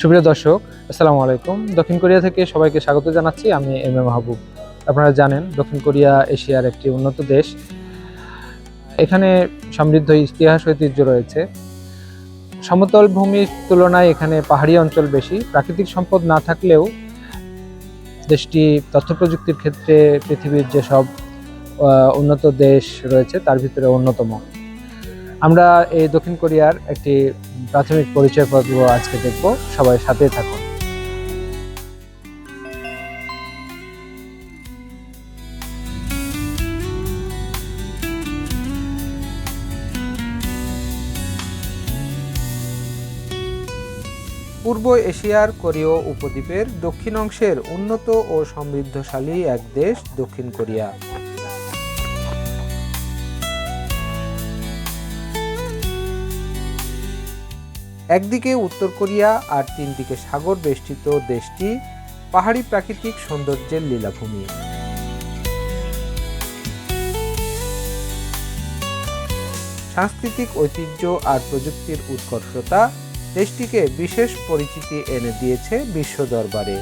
সুপ্রিয় দর্শক, আসসালামু আলাইকুম। দক্ষিণ কোরিয়া থেকে সবাইকে স্বাগত জানাচ্ছি, আমি এম এ মাহবুব। আপনারা জানেন, দক্ষিণ কোরিয়া এশিয়ার একটি উন্নত দেশ। এখানে সমৃদ্ধ ইতিহাস ঐতিহ্য রয়েছে। সমতল ভূমির তুলনায় এখানে পাহাড়ি অঞ্চল বেশি। প্রাকৃতিক সম্পদ না থাকলেও দেশটি তথ্য প্রযুক্তির ক্ষেত্রে পৃথিবীর যেসব উন্নত দেশ রয়েছে, তার ভিতরে অন্যতম। আমরা এই দক্ষিণ কোরিয়ার একটি প্রাথমিক পরিচয় পর্ব আজকে দেখব। সবাই সাথে থাকুন। পূর্ব এশিয়ার কোরীয় উপদ্বীপের দক্ষিণ অংশের উন্নত ও সমৃদ্ধশালী এক দেশ দক্ষিণ কোরিয়া। একদিকে উত্তর কোরিয়া আর তিন দিকে সাগর বেষ্টিত দেশটি পাহাড়ি প্রাকৃতিক সৌন্দর্যের লীলাভূমি। সাংস্কৃতিক ঐতিহ্য আর প্রযুক্তির উৎকর্ষতা দেশটিকে বিশেষ পরিচিতি এনে দিয়েছে বিশ্ব দরবারে।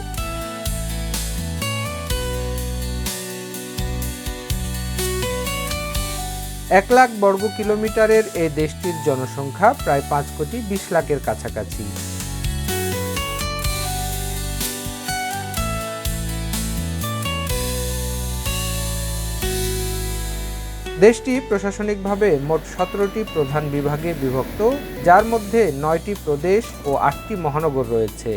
এক লাখ বর্গ কিলোমিটারের এই দেশটির জনসংখ্যা প্রায় পাঁচ কোটি বিশ লাখের কাছাকাছি। দেশটি প্রশাসনিকভাবে মোট সতেরোটি প্রধান বিভাগে বিভক্ত, যার মধ্যে নয়টি প্রদেশ ও আটটি মহানগর রয়েছে।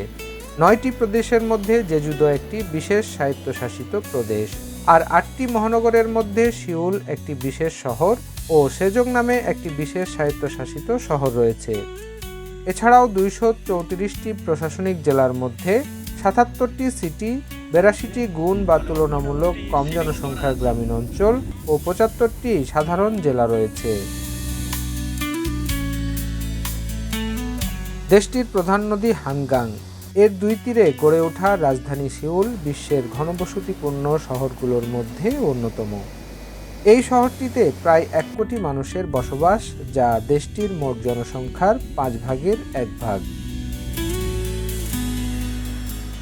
নয়টি প্রদেশের মধ্যে জেজুদো একটি বিশেষ স্বায়ত্তশাসিত প্রদেশ। আর আটটি মহানগরের মধ্যে সিউল একটি বিশেষ শহর ও সেজং নামে একটি বিশেষ স্বায়ত্তশাসিত শহর রয়েছে। এছাড়াও দুইশো চৌত্রিশটি প্রশাসনিক জেলার মধ্যে সাতাত্তরটি সিটি, বেরাশিটি গুণ বা তুলনামূলক কম জনসংখ্যার গ্রামীণ অঞ্চল ও পঁচাত্তরটি সাধারণ জেলা রয়েছে। দেশটির প্রধান নদী হানগাং। এর দুই তীরে গড়ে ওঠা রাজধানী সিউল বিশ্বের ঘনবসতিপূর্ণ শহরগুলোর মধ্যে অন্যতম। এই শহরটিতে প্রায় এক কোটি মানুষের বসবাস, যা দেশটির মোট জনসংখ্যার পাঁচ ভাগের এক ভাগ।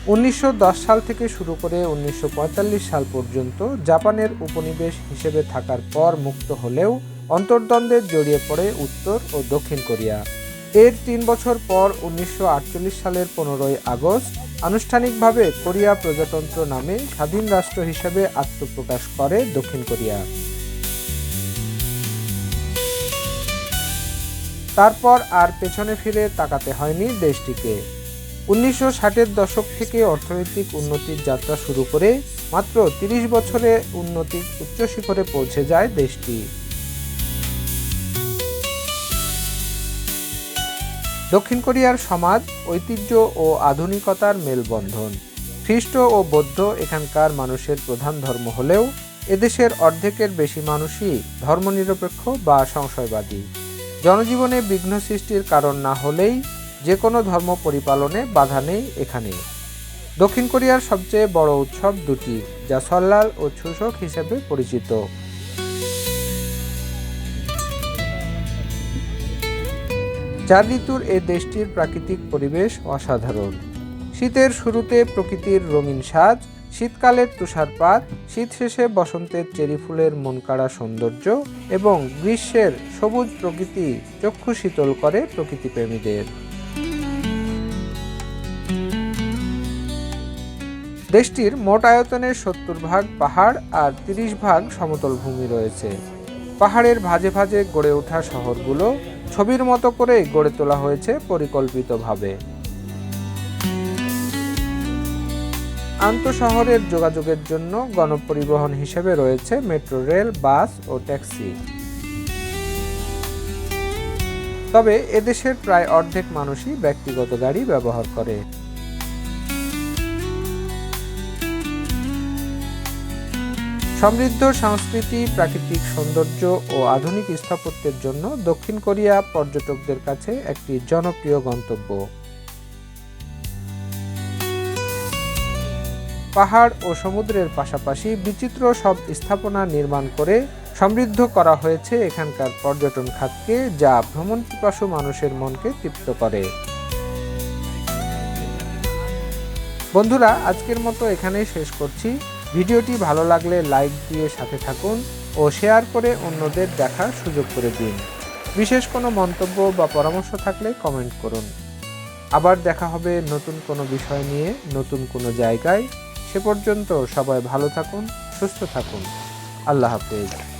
উনিশশো দশ সাল থেকে শুরু করে উনিশশো পঁয়তাল্লিশ সাল পর্যন্ত জাপানের উপনিবেশ হিসেবে থাকার পর মুক্ত হলেও অন্তর্দ্বন্দ্বে জড়িয়ে পড়ে উত্তর ও দক্ষিণ কোরিয়া। এর তিন বছর পর উনিশশো আটচল্লিশ সালের পনেরোই আগস্ট আনুষ্ঠানিকভাবে কোরিয়া প্রজাতন্ত্র নামে স্বাধীন রাষ্ট্র হিসেবে আত্মপ্রকাশ করে দক্ষিণ কোরিয়া। তারপর আর পেছনে ফিরে তাকাতে হয়নি দেশটিকে। উনিশশো ষাটের দশক থেকে অর্থনৈতিক উন্নতির যাত্রা শুরু করে মাত্র তিরিশ বছরে উন্নতির উচ্চ শিখরে পৌঁছে যায় দেশটি। দক্ষিণ কোরিয়ার সমাজ, ঐতিহ্য ও আধুনিকতার মেলবন্ধন। খ্রিস্ট ও বৌদ্ধ এখানকার মানুষের প্রধান ধর্ম হলেও এদেশের অর্ধেকের বেশি মানুষই ধর্মনিরপেক্ষ বা সংশয়বাদী। জনজীবনে বিঘ্ন সৃষ্টির কারণ না হলেই যে কোনো ধর্ম পরিপালনে বাধা নেই এখানে। দক্ষিণ কোরিয়ার সবচেয়ে বড় উৎসব দুটি, যা সল্লাল ও ছুসক হিসেবে পরিচিত। চার ঋতুর এই দেশটির প্রাকৃতিক পরিবেশ অসাধারণ। শীতের শুরুতে প্রকৃতির রঙিন সাজ, শীতকালের তুষারপাত, শীত শেষে বসন্তের চেরি ফুলের মনকাড়া সৌন্দর্য এবং গ্রীষ্মের সবুজ প্রকৃতি চক্ষু শীতল করে প্রকৃতিপ্রেমীদের দেশটির মোট আয়তনের সত্তর ভাগ পাহাড় আর তিরিশ ভাগ সমতল ভূমি রয়েছে। পাহাড়ের ভাজে ভাজে গড়ে ওঠা শহরগুলো ছবির মতো করে গড়ে তোলা হয়েছে পরিকল্পিতভাবে। আন্তঃশহরের যোগাযোগের জন্য গণপরিবহন হিসেবে রয়েছে মেট্রো রেল, বাস ও ট্যাক্সি। তবে এদেশের প্রায় অর্ধেক মানুষই ব্যক্তিগত গাড়ি ব্যবহার করে। সমৃদ্ধ সংস্কৃতি, প্রাকৃতিক সৌন্দর্য ও আধুনিক স্থাপত্যের জন্য দক্ষিণ কোরিয়া পর্যটকদের কাছে একটি জনপ্রিয় গন্তব্য। পাহাড় ও সমুদ্রের পাশাপাশি বিচিত্র সব স্থাপনা নির্মাণ করে সমৃদ্ধ করা হয়েছে এখানকার পর্যটন খাতকে, যা ভ্রমণ পিপাসু মানুষের মনকে তৃপ্ত করে। বন্ধুরা, আজকের মতো এখানেই শেষ করছি। ভিডিওটি ভালো লাগলে লাইক দিয়ে সাথে থাকুন ও শেয়ার করে অন্যদের দেখার সুযোগ করে দিন। বিশেষ কোনো মন্তব্য বা পরামর্শ থাকলে কমেন্ট করুন। আবার দেখা হবে নতুন কোনো বিষয় নিয়ে নতুন কোনো জায়গায়। সে পর্যন্ত সবাই ভালো থাকুন, সুস্থ থাকুন। আল্লাহ হাফেজ।